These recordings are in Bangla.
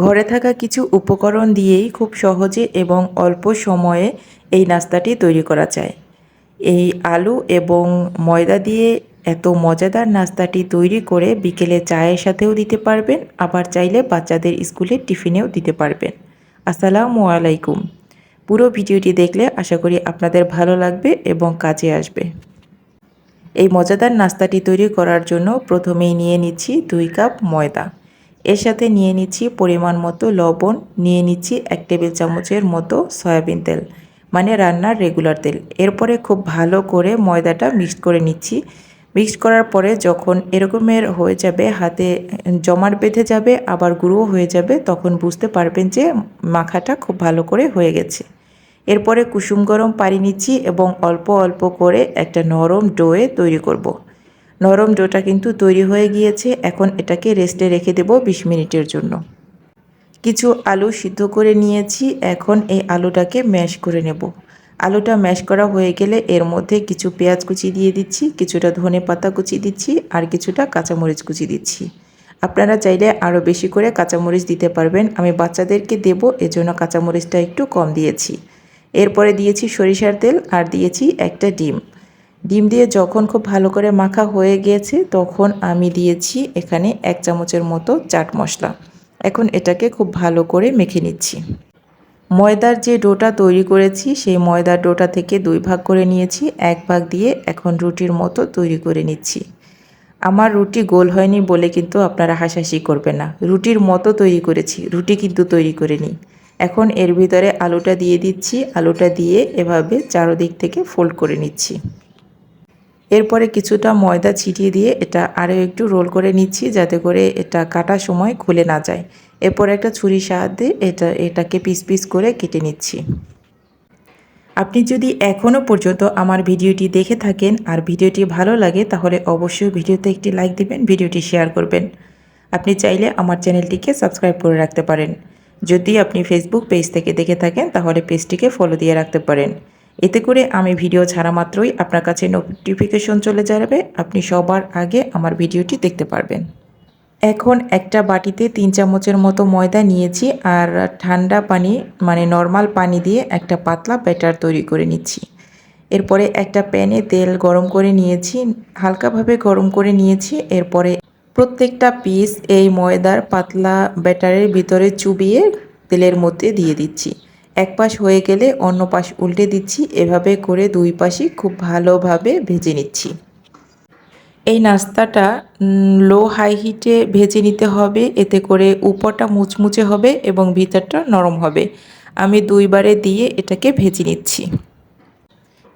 ঘরে থাকা কিছু উপকরণ দিয়েই খুব সহজে এবং অল্প সময়ে এই নাস্তাটি তৈরি করা যায়। এই আলু এবং ময়দা দিয়ে এত মজাদার নাস্তাটি তৈরি করে বিকেলে চায়ের সাথেও দিতে পারবেন, আবার চাইলে বাচ্চাদের স্কুলে টিফিনেও দিতে পারবেন। আসসালামু আলাইকুম। পুরো ভিডিওটি দেখলে আশা করি আপনাদের ভালো লাগবে এবং কাজে আসবে। এই মজাদার নাস্তাটি তৈরি করার জন্য প্রথমেই নিয়ে নিচ্ছি দুই কাপ ময়দা। এর সাথে নিয়ে নিচ্ছি পরিমাণ মতো লবণ, নিয়ে নিচ্ছি এক টেবিল চামচের মতো সয়াবিন তেল মানে রান্নার রেগুলার তেল। এরপরে খুব ভালো করে ময়দাটা মিক্স করে নিচ্ছি। মিক্স করার পরে যখন এরকমের হয়ে যাবে, হাতে জমাট বেঁধে যাবে, আবার গুঁড়ো হয়ে যাবে, তখন বুঝতে পারবেন যে মাখাটা খুব ভালো করে হয়ে গেছে। এরপরে কুসুম গরম পানি নিচ্ছি এবং অল্প অল্প করে একটা নরম ডোয়ে তৈরি করব। নরম ডোটা কিন্তু তৈরি হয়ে গিয়েছে। এখন এটাকে রেস্টে রেখে দেব বিশ মিনিটের জন্য। কিছু আলু সিদ্ধ করে নিয়েছি। এখন এই আলুটাকে ম্যাশ করে নেব। আলুটা ম্যাশ করা হয়ে গেলে এর মধ্যে কিছু পেঁয়াজ কুচি দিয়ে দিচ্ছি, কিছুটা ধনে পাতা কুচি দিচ্ছি, আর কিছুটা কাঁচামরিচ কুচি দিচ্ছি। আপনারা চাইলে আরও বেশি করে কাঁচামরিচ দিতে পারবেন। আমি বাচ্চাদেরকে দেব, এজন্য কাঁচামরিচটা একটু কম দিয়েছি। এরপরে দিয়েছি সরিষার তেল, আর দিয়েছি একটা ডিম। ডিম দিয়ে যখন খুব ভালো করে মাখা হয়ে গিয়েছে তখন আমি দিয়েছি এখানে এক চামচের মতো চাট মশলা। এখন এটাকে খুব ভালো করে মেখে নিচ্ছি। ময়দার যে ডোটা তৈরি করেছি, সেই ময়দার ডোটা থেকে দুই ভাগ করে নিয়েছি, এক ভাগ দিয়ে এখন রুটির মতো তৈরি করে নিচ্ছি। আমার রুটি গোল হয়নি বলে কিন্তু আপনারা হাসাহাসি করবেন না। রুটির মতো তৈরি করেছি, রুটি কিন্তু তৈরি করে নিই। এখন এর ভিতরে আলুটা দিয়ে দিচ্ছি, আলুটা দিয়ে এভাবে চারোদিক থেকে ফোল্ড করে নিচ্ছি। এরপরে কিছুটা ময়দা ছিটিয়ে দিয়ে এটা আরও একটু রোল করে নিচ্ছি যাতে করে এটা কাটার সময় খুলে না যায়। এরপর একটা ছুরির সাহায্যে এটা, এটাকে পিস পিস করে কেটে নিচ্ছি। আপনি যদি এখনও পর্যন্ত আমার ভিডিওটি দেখে থাকেন আর ভিডিওটি ভালো লাগে, তাহলে অবশ্যই ভিডিওতে একটি লাইক দিবেন, ভিডিওটি শেয়ার করবেন। আপনি চাইলে আমার চ্যানেলটিকে সাবস্ক্রাইব করে রাখতে পারেন। যদি আপনি ফেসবুক পেজ থেকে দেখে থাকেন, তাহলে পেজটিকে ফলো দিয়ে রাখতে পারেন। এতে করে আমি ভিডিও ছাড়া মাত্রই আপনার কাছে নোটিফিকেশন চলে যাবে। আপনি সবার আগে আমার ভিডিওটি দেখতে পারবেন। এখন একটা বাটিতে তিন চামচের মতো ময়দা নিয়েছি আর ঠান্ডা পানি মানে নর্মাল পানি দিয়ে একটা পাতলা ব্যাটার তৈরি করে নিচ্ছি। এরপরে একটা প্যানে তেল গরম করে নিয়েছি, হালকাভাবে গরম করে নিয়েছি। এরপরে প্রত্যেকটা পিস এই ময়দার পাতলা ব্যাটারের ভিতরে চুবিয়ে তেলের মধ্যে দিয়ে দিচ্ছি। এক পাশ হয়ে গেলে অন্য পাশ উল্টে দিচ্ছি। এভাবে করে দুই পাশই খুব ভালোভাবে ভেজে নিচ্ছি। এই নাস্তাটা লো হাই হিটে ভেজে নিতে হবে। এতে করে উপরটা মুচমুচে হবে এবং ভিতরটা নরম হবে। আমি দুইবারে দিয়ে এটাকে ভেজে নিচ্ছি।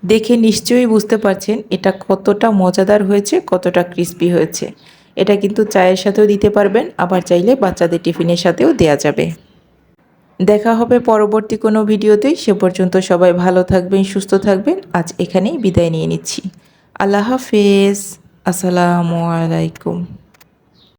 দেখে নিশ্চয়ই বুঝতে পারছেন এটা কতটা মজাদার হয়েছে, কতটা ক্রিস্পি হয়েছে। এটা কিন্তু চায়ের সাথেও দিতে পারবেন, আবার চাইলে বাচ্চাদের টিফিনের সাথেও দেয়া যাবে। দেখা হবে পরবর্তী কোনো ভিডিওতে। সে পর্যন্ত সবাই ভালো থাকবেন, সুস্থ থাকবেন। আজ এখানেই বিদায় নিয়ে নিচ্ছি। আল্লাহ হাফেজ। আসসালামু আলাইকুম।